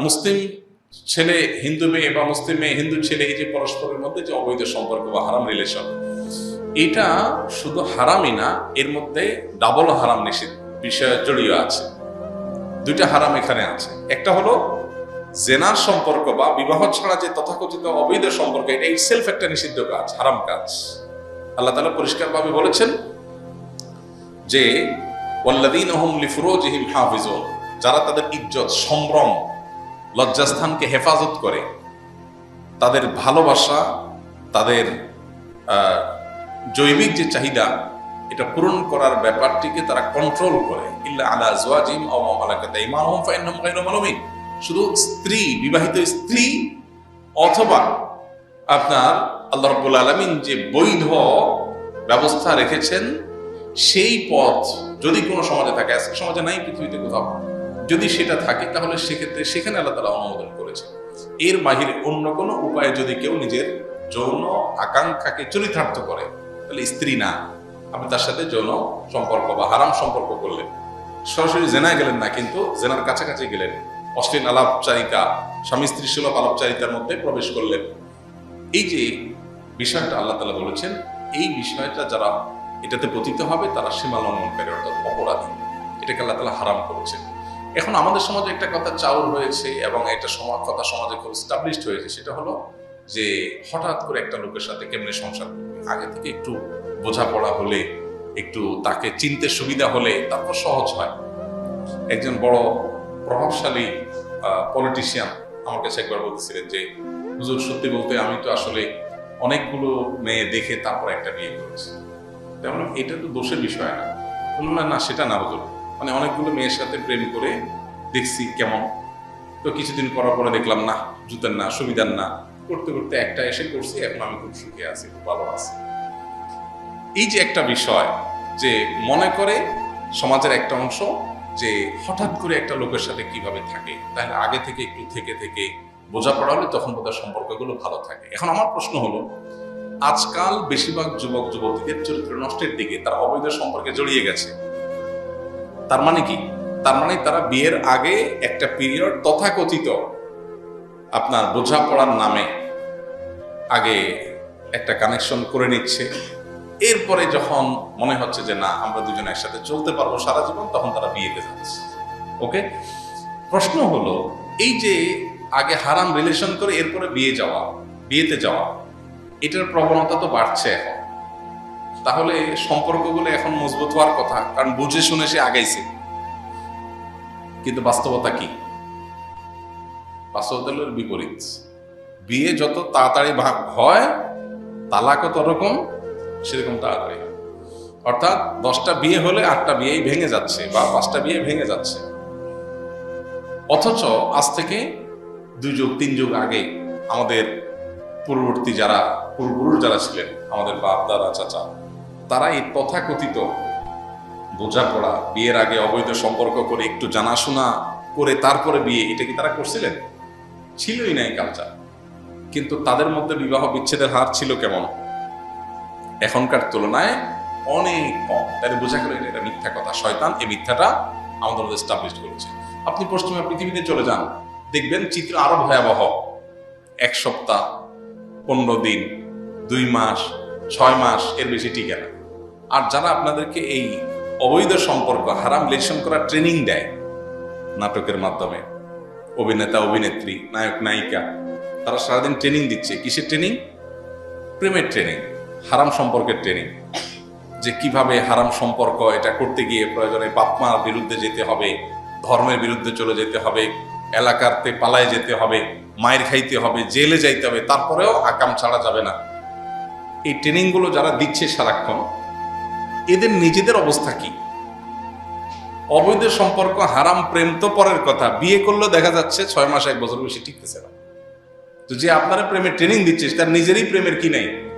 মুসলিম ছেলে হিন্দু মেয়ে বা মুসলিম মেয়ে হিন্দু ছেলে এই যে পরস্পরের মধ্যে যে অবৈধ সম্পর্ক বা হারাম রিলেশন এটা শুধু হারামই না, এর মধ্যে ডাবল হারাম নিষিদ্ধ। বিষয় জড়িয়ে আছে। দুইটা হারাম এখানে আছে। একটা হলো জেনার সম্পর্ক বা বিবাহ ছাড়া যে তথাকথিত অবৈধ সম্পর্ক, এটা সেলফ একটা নিষিদ্ধ কাজ, হারাম কাজ। আল্লাহ তালা পরিষ্কারভাবে বলেছেন যে ওয়াল্লাদিন হুম লিফুরোজিহিম হাফিজুন যারা তাদের ইজ্জত, সম্ভ্রম লজ্জাস্থানকে হেফাজত করে। তাদের ভালোবাসা, তাদের জৈবিক যে চাহিদা, এটা পূরণ করার ব্যাপারটিকে তারা কন্ট্রোল করে। ইল্লা আলা জওয়াজিম আও মা মালাকাত আইমানুহুম ফাইন্নাহুম গায়রু মালুমিন। শুধু স্ত্রী, বিবাহিত স্ত্রী অথবা আপনার আল্লাহ রাব্বুল আলামিন যে বৈধ ব্যবস্থা রেখেছেন, সেই পথ যদি কোনো সমাজে থাকে সমাজে নাই, পৃথিবীতে কোথাও। যদি সেটা থাকে, তাহলে সেক্ষেত্রে সেখানে আল্লাহ তালা অনুমোদন করেছে এর বাহিরে অন্য কোনো উপায়ে যদি কেউ নিজের যৌন আকাঙ্ক্ষাকে চরিতার্থ করে, তাহলে স্ত্রী না। আপনি তার সাথে যৌন সম্পর্ক বা হারাম সম্পর্ক করলেন। সরাসরি জেনায় গেলেন না, কিন্তু জেনার কাছাকাছি গেলেন। অশ্লীল আলাপচারিতা, স্বামী স্ত্রী সুলভ আলাপচারিতার মধ্যে প্রবেশ করলেন। এই যে বিষয়টা আল্লাহ তালা বলেছেন, এই বিষয়টা যারা এটাতে পতিত হবে, তারা সীমা অর্থাৎ অপরাধী। এটাকে আল্লাহ তালা হারাম করেছেন। এখন আমাদের সমাজে একটা কথা চাউর হয়েছে এবং এটা সমাজ, কথা সমাজে খুব স্টাবলিশড হয়েছে, সেটা হলো যে হঠাৎ করে একটা লোকের সাথে কেমনে সংসার আগে থেকে একটু বোঝাপড়া হলে, একটু তাকে চিনতে সুবিধা হলে তারপর সহজ হয়। একজন বড় প্রভাবশালী পলিটিশিয়ান আমার কাছে একবার বলতেছিলেন যে, হুজুর, সত্যি বলতে আমি তো আসলে অনেকগুলো মেয়ে দেখে তারপর একটা বিয়ে করেছি। তেমন এটা তো দোষের বিষয় না। না, সেটা না, হুজুর। মানে অনেকগুলো মেয়ের সাথে প্রেম করে দেখছি কেমন। তো কিছুদিন করার পরে দেখলাম, না, জুতের না, সুবিধার না। করতে করতে একটা এসে করছি এখন আমি খুব সুখে আছি, খুব ভালো আছি। এই যে একটা বিষয় যে মনে করে সমাজের একটা অংশ যে হঠাৎ করে একটা লোকের সাথে কীভাবে থাকে, তাহলে আগে থেকে একটু থেকে থেকে বোঝাপড়া হলে তখন বোধহয় সম্পর্কগুলো ভালো থাকে। এখন আমার প্রশ্ন হলো, আজকাল বেশিরভাগ যুবক, যুবতীদের চরিত্র নষ্টের দিকে তারা অবৈধ সম্পর্কে জড়িয়ে গেছে। তার মানে কি? তার মানে তারা বিয়ের আগে একটা পিরিয়ড তথাকথিত আপনার বোঝাপড়ার নামে আগে একটা কানেকশন করে নিচ্ছে। এরপরে যখন মনে হচ্ছে যে না, আমরা দুজন একসাথে চলতে পারব সারা জীবন, তখন তারা বিয়েতে যাচ্ছে। ওকে? প্রশ্ন হলো, এই যে আগে হারাম রিলেশন করে এরপরে বিয়ে যাওয়া, বিয়েতে যাওয়া, এটার প্রবণতা তো বাড়ছে এখন। তাহলে সম্পর্কগুলো এখন মজবুত হওয়ার কথা, কারণ বুঝে শুনে সে আগাইছে। কিন্তু বাস্তবতা কি? বাস্তবতা বিপরীত। বিয়ে যত তাড়াতাড়ি ভাগ হয় তালাকও তরকম সেরকম তাড়াতাড়ি। অর্থাৎ দশটা বিয়ে হলে আটটা বিয়েই ভেঙে যাচ্ছে, বা পাঁচটা বিয়ে ভেঙে যাচ্ছে। অথচ আজ থেকে দুই যুগ, তিন যুগ আগে আমাদের পূর্ববর্তী যারা, পূর্বপুরুষ যারা ছিলেন, আমাদের বাপ, দাদা, চাচা তারা এই তথাকথিত বোঝাপড়া বিয়ের আগে অবৈধ সম্পর্ক করে একটু জানাশোনা করে তারপরে বিয়ে, এটা কি তারা করছিলেন? ছিলই না এই কালচার কিন্তু তাদের মধ্যে বিবাহ বিচ্ছেদের হার ছিল কেমন? এখনকার তুলনায় অনেক কম। তাহলে বোঝা গেল এটা মিথ্যা কথা। শয়তান এই মিথ্যাটা আমাদের মধ্যে স্টাবলিশ করেছে। আপনি পশ্চিমা পৃথিবীতে চলে যান, দেখবেন চিত্র আরও ভয়াবহ। এক সপ্তাহ, পনেরো দিন, দুই মাস, ছয় মাস, এর বেশি টিকে না। আর যারা আপনাদেরকে এই অবৈধ সম্পর্ক, হারাম রিলেশন করার ট্রেনিং দেয় নাটকের মাধ্যমে, অভিনেতা, অভিনেত্রী, নায়ক, নায়িকা, তারা সারাদিন ট্রেনিং দিচ্ছে। কিসের ট্রেনিং প্রেমের ট্রেনিং হারাম সম্পর্কের ট্রেনিং যে কীভাবে হারাম সম্পর্ক, এটা করতে গিয়ে প্রয়োজনে বাপ মার বিরুদ্ধে যেতে হবে, ধর্মের বিরুদ্ধে চলে যেতে হবে এলাকাতে পালায় যেতে হবে, মায়ের খাইতে হবে, জেলে যাইতে হবে, তারপরেও আকাম ছাড়া যাবে না। এই ট্রেনিংগুলো যারা দিচ্ছে সারাক্ষণ এদের নিজেদের অবস্থা কি? অবৈধ সম্পর্ক, হারাম প্রেম তো পরের কথা। বিয়ে করলেও দেখা যাচ্ছে ছয় মাস, এক বছর বেশি টিকতেছে না। তো যে আপনারা প্রেমের ট্রেনিং দিচ্ছে, তার নিজেরই প্রেমের কি নাই?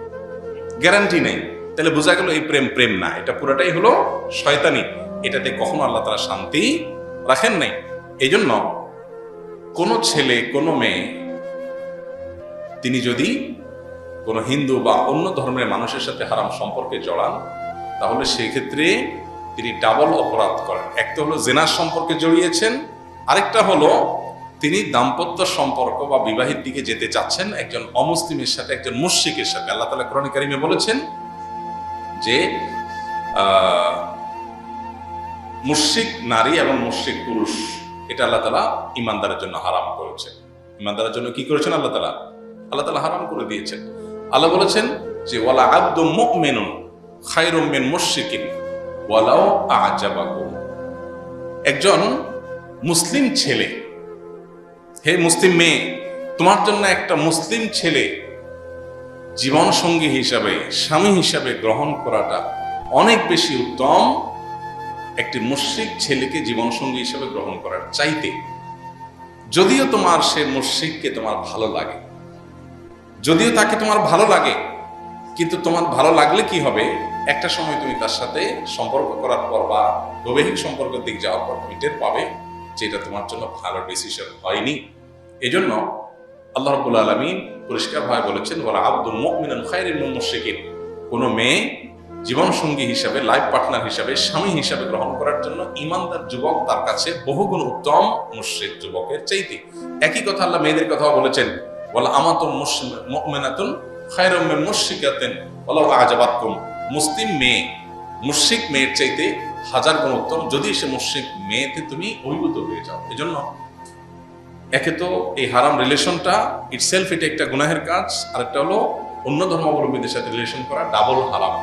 গ্যারান্টি নেই। তাহলে বোঝা গেল এই প্রেম প্রেম না। এটা পুরোটাই হলো শয়তানি। এটাতে কখনো আল্লাহ তারা শান্তি রাখেন নাই। এই জন্য কোনো ছেলে, কোনো মেয়ে, তিনি যদি কোনো হিন্দু বা অন্য ধর্মের মানুষের সাথে হারাম সম্পর্কে জড়ান তাহলে সেক্ষেত্রে তিনি ডাবল অপরাধ করেন। একটা হলো জেনার সম্পর্কে জড়িয়েছেন আরেকটা হলো তিনি দাম্পত্য সম্পর্ক বা বিবাহের দিকে যেতে চাচ্ছেন একজন অমুসলিমের সাথে একজন মুশরিকের সাথে। আল্লাহ তালা কোরআন কারিমে বলেছেন যে আহ, নারী এবং মুশরিক পুরুষ এটা আল্লাহ তালা ইমানদারের জন্য হারাম করেছেন ইমানদারের জন্য কি করেছেন আল্লাহ তালা আল্লাহ তালা হারাম করে দিয়েছেন। আল্লাহ বলেছেন যে ওয়ালা আব্দু মুমিনুন খায়রুম মিন মুশরিকিন ওয়ালাও আজাবাকুম। একজন মুসলিম ছেলে, হে মুসলিম মেয়ে, তোমার জন্য একটা মুসলিম ছেলে জীবন সঙ্গী হিসাবে, স্বামী হিসাবে গ্রহণ করাটা অনেক বেশি উত্তম একটি মুশ্রিক ছেলেকে জীবন সঙ্গী হিসাবে গ্রহণ করার চাইতে। যদিও তোমার সে মুশ্রিককে তোমার ভালো লাগে, যদিও তাকে তোমার ভালো লাগে কিন্তু তোমার ভালো লাগলে কি হবে? একটা সময় তুমি তার সাথে সম্পর্ক করার পর বা বৈবাহিক সম্পর্কের দিক যাওয়ার পর তুমি টের পাবে যে এটা তোমার জন্য ভালো ডিসিশন হয়নি। এজন্য আল্লাহ রবুল আলমী পরিষ্কারভাবে বলেছেন বলা আব্দুল মুমিনান খায়রিল মুশরিকিন। কোনো মেয়ে জীবন সঙ্গী হিসাবে লাইফ পার্টনার হিসাবে, স্বামী হিসাবে গ্রহণ করার জন্য ইমানদার যুবক তার কাছে বহুগুণ উত্তম মুশ্রিক যুবকের চাইতে। একই কথা আল্লাহ মেয়েদের কথাও বলেছেন বলা আমাতুন মুমিনাতুন খায়রুম মিন মুশিকাতেন ওয়ালাউ আজাবাতকুম। মুসলিম মেয়ে মুশিক মেয়ের চাইতে হাজার গুণ উত্তম যদি সে মুশিক মেয়েতে তুমি অভিভূত হয়ে যাও। এই জন্য একে তো এই হারাম রিলেশনটা ইটসেলফ এটা একটা গুনাহের কাজ, আরেকটা হলো অন্য ধর্মাবলম্বীদের সাথে রিলেশন করা ডাবল হারাম।